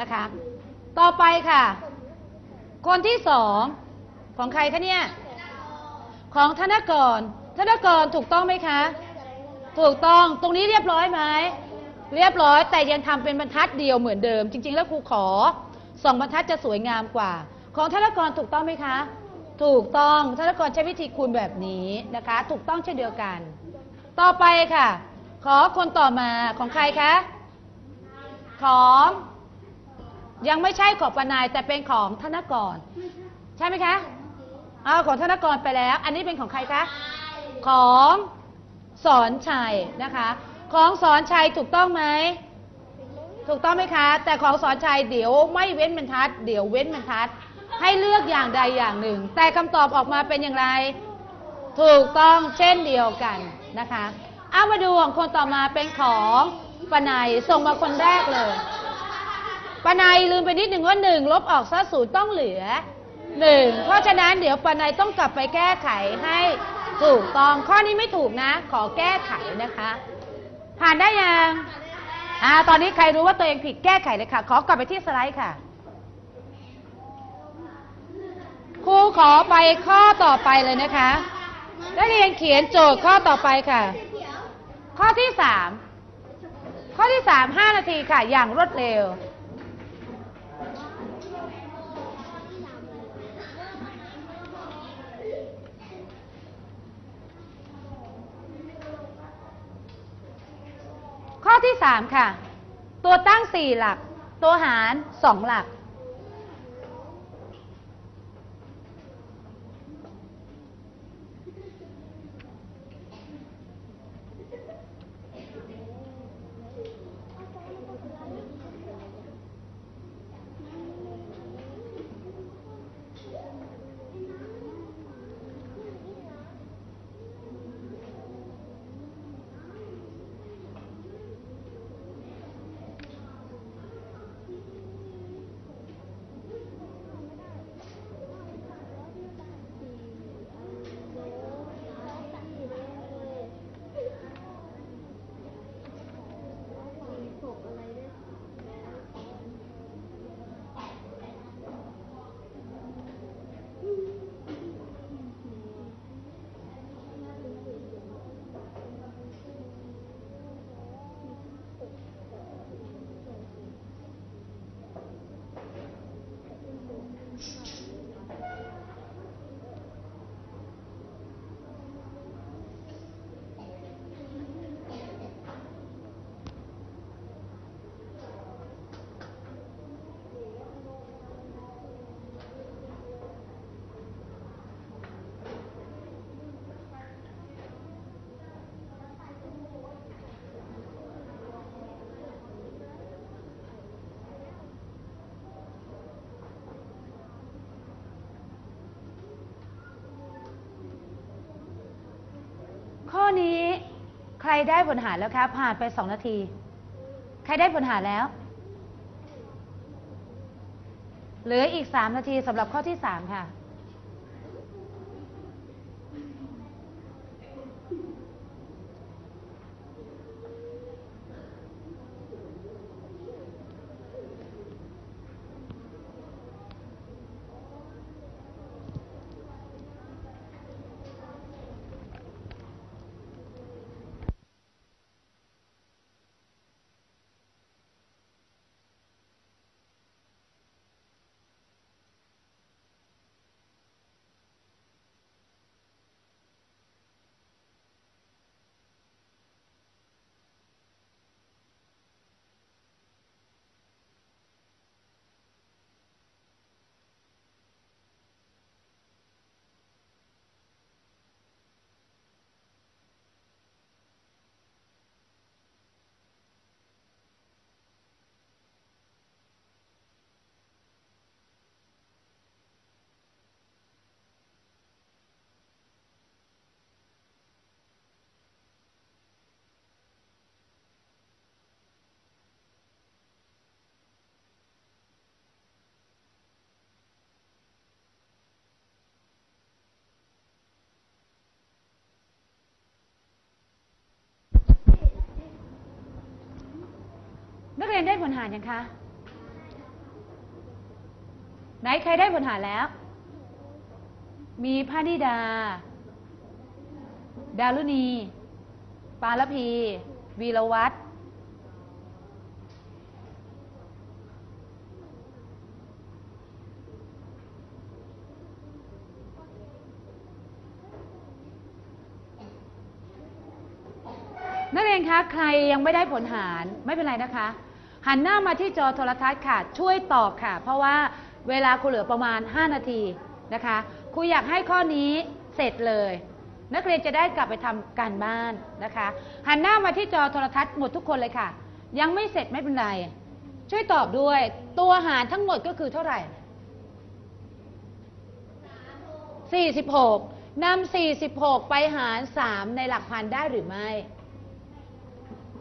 นะคะ ต่อไปค่ะ คนที่สองของใครคะเนี่ย ของธนกร ธนกรถูกต้องไหมคะ ถูกต้อง ตรงนี้เรียบร้อยไหม เรียบร้อย แต่ยังทำเป็นบรรทัดเดียวเหมือนเดิม จริง ๆ แล้วครูขอสองบรรทัดจะสวยงามกว่า ของธนกรถูกต้องไหมคะ ถูกต้อง ธนกรใช้วิธีคูณแบบนี้นะคะ ถูกต้องเช่นเดียวกัน ต่อไปค่ะ ขอคนต่อมาของใครคะ ของ ยังไม่ใช่ของปนายแต่เป็นของธนกร ใช่ไหมคะเอาของธนกรไปแล้ว อันนี้เป็นของใครคะของสอนชัยนะคะ ของสอนชัยถูกต้องไหมถูกต้องไหมคะ แต่ของสอนชัยเดี๋ยวไม่เว้นบรรทัด เดี๋ยวเว้นบรรทัด ให้เลือกอย่างใดอย่างหนึ่ง แต่คำตอบออกมาเป็นอย่างไร ถูกต้องเช่นเดียวกันนะคะเอามาดูของคนต่อมาเป็นของปนัยส่งมาคนแรกเลย ปนัยลืมไปนิดหนึ่งว่าหนึ่งลบออกซะศูนย์ต้องเหลือหนึ่งเพราะฉะนั้นเดี๋ยวปนัยต้องกลับไปแก้ไขให้ถูกต้องข้อนี้ไม่ถูกนะ ขอแก้ไขนะคะ ผ่านได้ยังอ่าตอนนี้ใครรู้ว่าตัวเองผิดแก้ไขเลยค่ะ ขอกลับไปที่สไลด์ค่ะครูขอไปข้อต่อไปเลยนะคะนักเรียนเขียนโจทย์ข้อต่อไปค่ะ ข้อที่สามข้อที่สามห้านาทีค่ะ อย่างรวดเร็ว ข้อที่สามค่ะ ตัวตั้งสี่หลัก ตัวหารสองหลัก ข้อนี้ใครได้ผลหารแล้วคะ ผ่านไปสองนาที ใครได้ผลหารแล้ว เหลืออีกสามนาทีสำหรับข้อที่สามค่ะ นักเรียนได้ผลหารยังคะ ไหนใครได้ผลหารแล้ว มีพานิดา ดารุณี ปาลพี วีรวัตรนักเรียนคะ ใครยังไม่ได้ผลหารไม่เป็นไรนะคะ หันหน้ามาที่จอโทรทัศน์ค่ะ ช่วยตอบค่ะ เพราะว่าเวลาครูเหลือประมาณ 5 นาทีนะคะครูอยากให้ข้อนี้เสร็จเลย นักเรียนจะได้กลับไปทำการบ้านนะคะหันหน้ามาที่จอโทรทัศน์หมดทุกคนเลยค่ะ ยังไม่เสร็จไม่เป็นไร ช่วยตอบด้วย ตัวหารทั้งหมดก็คือเท่าไหร่ 46นำ46 ไปหาร 3 ในหลักพันได้หรือไม่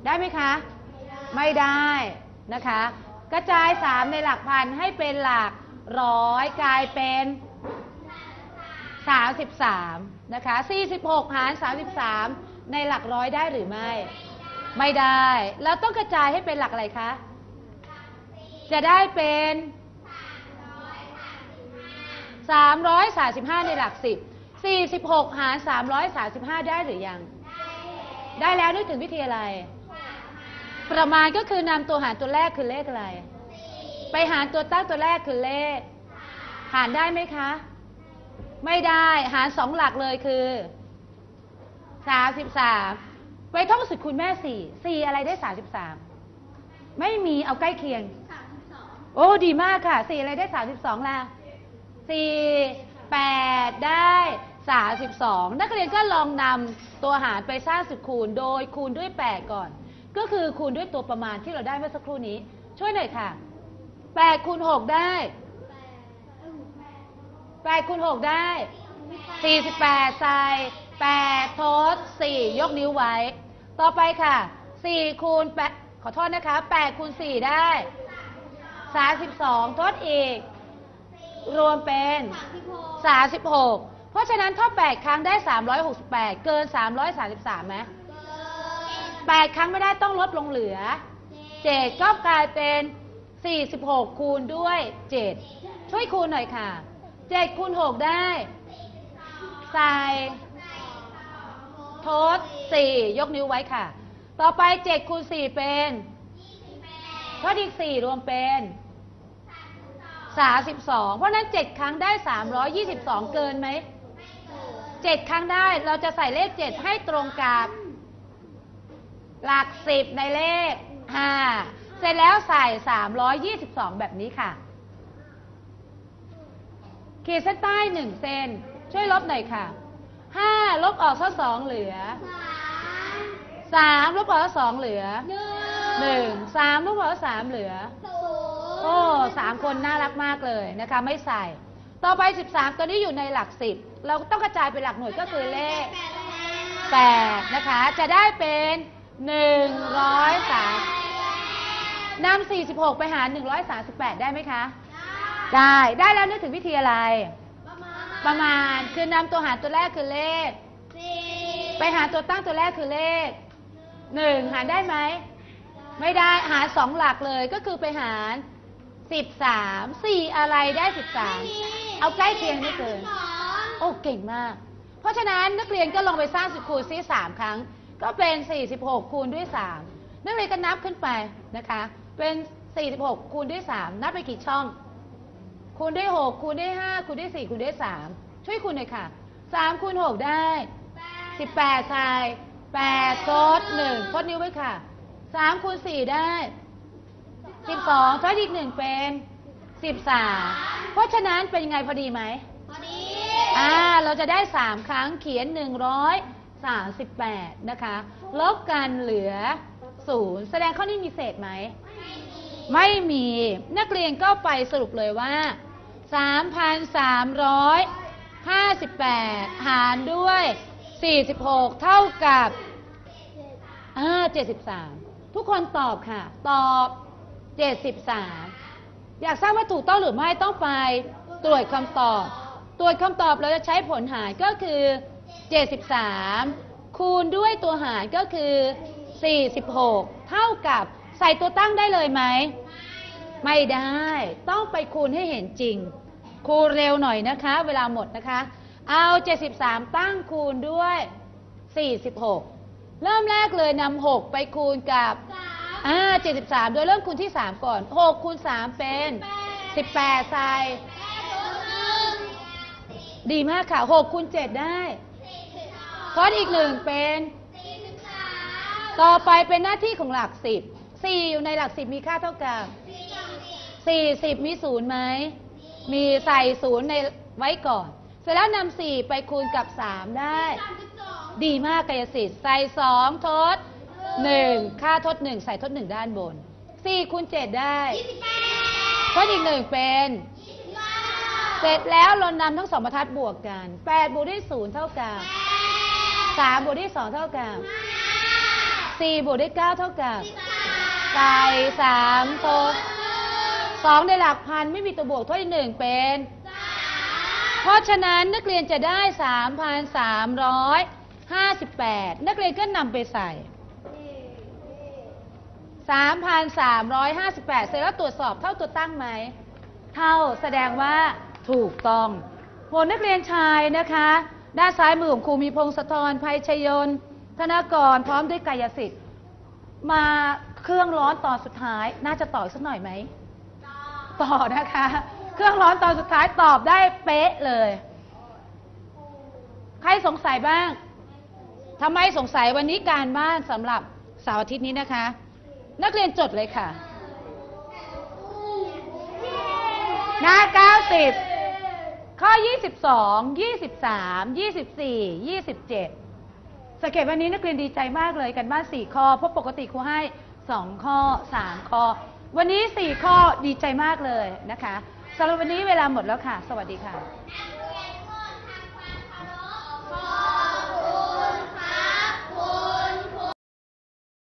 ได้ไหมคะ ไม่ได้ นะคะ กระจาย 3 ในหลักพันให้เป็นหลักร้อยกลายเป็น 33 นะคะ 46 หาร 33 ในหลักร้อยได้หรือไม่ ไม่ได้ เราต้องกระจายให้เป็นหลักอะไรคะ จะได้เป็น 335 ในหลัก 10 46 หาร 335 ได้หรือยัง ได้แล้วนึกถึงวิธีอะไร ประมาณก็คือนำตัวหารตัวแรกคือเลขอะไร ไปหารตัวตั้งตัวแรกคือเลข หารได้ไหมคะ ไม่ได้ หารสองหลักเลยคือสามสิบสามไปท่องสุดคุณแม่สี่สี่อะไรได้สามสิบสามไม่มีเอาใกล้เคียงโอ้ดีมากค่ะสี่อะไรได้สามสิบสองล่ะสี่แปดได้สามสิบสองนักเรียนก็ลองนำตัวหารไปสร้างสุดคูณโดยคูณด้วยแปดก่อน ก็คือคูณด้วยตัวประมาณที่เราได้เมื่อสักครู่นี้ ช่วยหน่อยค่ะแปดคูณหกได้แปดคูณหกได้สี่สิบแปดใส่แปดทดสี่ยกนิ้วไว้ ต่อไปค่ะสี่คูณแปดขอโทษนะคะแปดคูณสี่ได้สามสิบสองทดอีก รวมเป็นสามสิบหกเพราะฉะนั้นถ้าแปดครั้งได้สามร้อยหกสิบแปดเกินสามร้อยสามสิบสามไหม แปดครั้งไม่ได้ต้องลดลงเหลือเจ็ดก็กลายเป็นสี่สิบหกคูณด้วยเจ็ดช่วยคูณหน่อยค่ะเจ็ดคูณหกได้ ใส่ทดสี่ยกนิ้วไว้ค่ะ ต่อไปเจ็ดคูณสี่เป็นทดอีกสี่รวมเป็นสามสิบสองเพราะนั้นเจ็ดครั้งได้สามร้อยี่สิบสองเกินไหมเจ็ดครั้งได้ เราจะใส่เลขเจ็ดให้ตรงกับ หลักสิบในเลขห้าเสร็จแล้วใส่สามร้อยยี่สิบสองแบบนี้ค่ะ ขีดเส้นใต้หนึ่งเซนช่วยลบหน่อยค่ะห้าลบออกซะสองเหลือสามลบออกซะสองเหลือหนึ่งสามลบออกซะสามเหลือโอ้สามคนน่ารักมากเลยนะคะ ไม่ใส่ ต่อไป13ตัวนี้อยู่ในหลักสิบเราต้องกระจายเป็นหลักหน่วยก็คือเลข8นะคะ จะได้เป็น 103นำ46ไปหาร138ได้ไหมคะ ได้ ได้แล้วนึกถึงวิธีอะไร ประมาณ คือนำตัวหารตัวแรกคือเลข ไปหาตัวตั้งตัวแรกคือเลข1หารได้ไหม ไม่ได้ หารสองหลักเลยก็คือไปหาร13 4อะไรได้13เอาใกล้เคียงไม่เกิน โอ้ เก่งมาก เพราะฉะนั้นนักเรียนก็ลองไปสร้างสุดคูณซิสามครั้ง ก็เป็น 46 คูณด้วย 3 นักเรียนก็นับขึ้นไปนะคะ เป็น 46 คูณด้วย 3 นับไปกี่ช่อง คูณด้วย 6 คูณด้วย 5 คูณด้วย 4 คูณด้วย 3 ช่วยคูณหน่อยค่ะ 3 คูณ 6 ได้ 18 ใส่8ทด1ทดนิ้วไว้ค่ะ 3 คูณ 4 ได้ 12ทดอีก 1 เป็น 13 เพราะฉะนั้นเป็นยังไงพอดีไหมอ่า เราจะได้ 3 ครั้งเขียน 38 นะคะ ลบกันเหลือ 0 แสดงข้อนี้มีเศษไหม ไม่มี นักเรียนก็ไปสรุปเลยว่า 3,358 หารด้วย 46 เท่ากับอ่า73 ทุกคนตอบค่ะ ตอบ 73 อยากทราบว่าถูกต้องหรือไม่ต้องไปตรวจคำตอบ ตรวจคำตอบเราจะใช้ผลหารก็คือ 73 คูณด้วยตัวหารก็คือ 46 เท่ากับใส่ตัวตั้งได้เลยไหม ไม่ได้ ต้องไปคูณให้เห็นจริง คูณเร็วหน่อยนะคะ เวลาหมดนะคะ เอา 73 ตั้งคูณด้วย 46 เริ่มแรกเลยนำ6ไปคูณกับอ่า73 โดยเริ่มคูณที่ 3 ก่อน 6 คูณ 3 เป็น 18ใส่ดีมากค่ะ 6 คูณ 7 ได้ ทดอีกหนึ่งเป็นต่อไปเป็นหน้าที่ของหลัก10 4อยู่ในหลัก10มีค่าเท่ากับ40มีศูนย์ไหม มีใส่ศูนย์ในไว้ก่อน เสร็จแล้วนำ4ไปคูณกับ3ได้ ดีมากกายสิทธิ์ ใส่2ทด1ค่าทด1ใส่ทด1ด้านบน4คูณ7ได้ทดอีก1เป็นเสร็จแล้วเรานำทั้งสองบรรทัดบวกกัน8บวกด้วย0เท่ากับ 3บวกด้วย2เท่ากับ4บวกด้วย9เท่ากับใส่3ทด2ในหลักพันไม่มีตัวบวกเทดอีกหนึ่งเป็น เพราะฉะนั้นนักเรียนจะได้3,358นักเรียนก็นำไปใส่3,358เสร็จแล้วตรวจสอบเท่าตัวตั้งไหม เท่าแสดงว่าถูกต้องผลนักเรียนชายนะคะ ด้านซ้ายมือของครูมีพงศธรภัยชยนธนากรพร้อมด้วยกายสิทธิ์ มาเครื่องร้อนตอนสุดท้าย น่าจะต่ออีกสักหน่อยไหมต่อนะคะ เครื่องร้อนตอนสุดท้ายตอบได้เป๊ะเลย ใครสงสัยบ้างทำไมสงสัยวันนี้การบ้านสำหรับเสาร์อาทิตย์นี้นะคะ นักเรียนจดเลยค่ะ หน้า 90ข้อ 22 23 24 27 สังเกตวันนี้นักเรียนดีใจมากเลยกันบ้าน4ข้อเพราะปกติครูให้ 2 ข้อ 3 ข้อ วันนี้ 4 ข้อดีใจมากเลยนะคะสำหรับวันนี้เวลาหมดแล้วค่ะ สวัสดีค่ะ